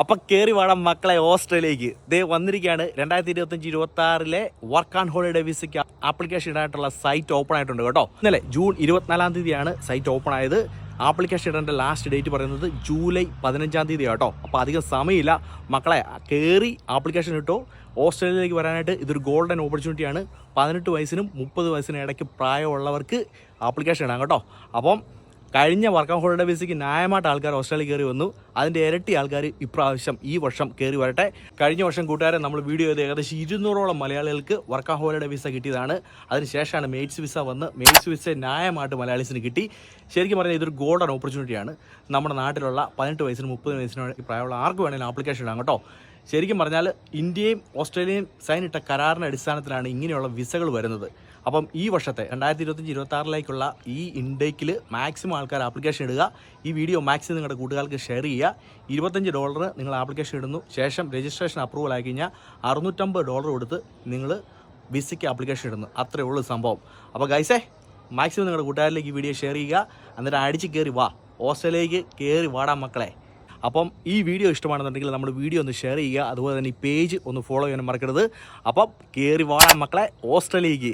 അപ്പൊ കേറി വേണം മക്കളെ ഓസ്ട്രേലിയക്ക്. ദേ വന്നിരിക്കുകയാണ്. രണ്ടായിരത്തി ഇരുപത്തഞ്ച് ഇരുപത്തി ആറിലെ വർക്ക് ആൻഡ് ഹോളിഡേ വിസയ്ക്ക് ആപ്ലിക്കേഷൻ ഇടാനായിട്ടുള്ള സൈറ്റ് ഓപ്പൺ ആയിട്ടുണ്ട് കേട്ടോ. ഇന്നലെ ജൂൺ ഇരുപത്തിനാലാം തീയതിയാണ് സൈറ്റ് ഓപ്പൺ ആയത്. ആപ്ലിക്കേഷൻ ഇടേണ്ട ലാസ്റ്റ് ഡേറ്റ് പറയുന്നത് ജൂലൈ പതിനഞ്ചാം തീയതി കേട്ടോ. അപ്പോൾ അധികം സമയമില്ല. മക്കളെ കയറി ആപ്ലിക്കേഷൻ ഇട്ടോ. ഓസ്ട്രേലിയയിലേക്ക് വരാനായിട്ട് ഇതൊരു ഗോൾഡൻ ഓപ്പർച്യൂണിറ്റിയാണ് പതിനെട്ട് വയസ്സിനും മുപ്പത് വയസ്സിനും ഇടയ്ക്ക് പ്രായമുള്ളവർക്ക് ആപ്ലിക്കേഷൻ ഇടാം കേട്ടോ. അപ്പം കഴിഞ്ഞ വർക്ക് ഹോളിഡേ ബേസിക്ക് ന്യായമായിട്ട് ആൾക്കാർ ഓസ്ട്രേലിയ കയറി വന്നു. അതിന്റെ ഇരട്ടി ആൾക്കാർ ഇപ്രാവശ്യം ഈ വർഷം കയറി വരട്ടെ. കഴിഞ്ഞ വർഷം കൂട്ടുകാരെ നമ്മൾ വീഡിയോ ചെയ്ത് ഏകദേശം ഇരുന്നൂറോളം മലയാളികൾക്ക് വർക്ക് ഹോളിഡേ വിസ കിട്ടിയതാണ്. അതിനുശേഷമാണ് മെയ്റ്റ്സ് വിസ വന്ന് മെയ്റ്റ്സ് വിസ ന്യായമായിട്ട് മലയാളീസിന് കിട്ടി. ശരിക്കും പറഞ്ഞാൽ ഇതൊരു ഗോൾഡൻ ഓപ്പർച്യൂണിറ്റിയാണ് നമ്മുടെ നാട്ടിലുള്ള പതിനെട്ട് വയസ്സിനും മുപ്പത് വയസ്സിനും പ്രായമുള്ള ആർക്ക് വേണമെങ്കിലും ആപ്ലിക്കേഷൻ ഇടാം കേട്ടോ. ശരിക്കും പറഞ്ഞാൽ ഇന്ത്യയും ഓസ്ട്രേലിയയും സൈൻ ഇട്ട കരാറിന്റെ അടിസ്ഥാനത്തിലാണ് ഇങ്ങനെയുള്ള വിസകൾ വരുന്നത്. അപ്പം ഈ വർഷത്തെ രണ്ടായിരത്തി ഇരുപത്തഞ്ച് ഇരുപത്തി ആറിലേക്കുള്ള ഈ ഇൻഡേക്കിൽ മാക്സിമം ആൾക്കാർ ആപ്ലിക്കേഷൻ ഇടുക. ഈ വീഡിയോ മാക്സിമം നിങ്ങളുടെ കൂട്ടുകാർക്ക് ഷെയർ ചെയ്യുക. ഇരുപത്തഞ്ച് ഡോളർ നിങ്ങൾ ആപ്ലിക്കേഷൻ ഇടുന്നു. ശേഷം രജിസ്ട്രേഷൻ അപ്രൂവൽ ആയി കഴിഞ്ഞാൽ അറുന്നൂറ്റമ്പത് ഡോളർ കൊടുത്ത് നിങ്ങൾ വിസയ്ക്ക് ആപ്ലിക്കേഷൻ ഇടുന്നു. അത്രയേ ഉള്ളൂ സംഭവം. അപ്പോൾ ഗൈസേ മാക്സിമം നിങ്ങളുടെ കൂട്ടുകാരിലേക്ക് ഈ വീഡിയോ ഷെയർ ചെയ്യുക. എന്നിട്ട് അടിച്ച് കയറി വാ. ഓസ്ട്രേലിയയിലേക്ക് കയറി വാടാ മക്കളെ. അപ്പം ഈ വീഡിയോ ഇഷ്ടമാണെന്നുണ്ടെങ്കിൽ നമ്മുടെ വീഡിയോ ഒന്ന് ഷെയർ ചെയ്യുക. അതുപോലെ തന്നെ ഈ പേജ് ഒന്ന് ഫോളോ ചെയ്യാൻ മറക്കരുത്. അപ്പം കയറി വാടാൻ മക്കളെ ഓസ്ട്രേലിയക്ക്.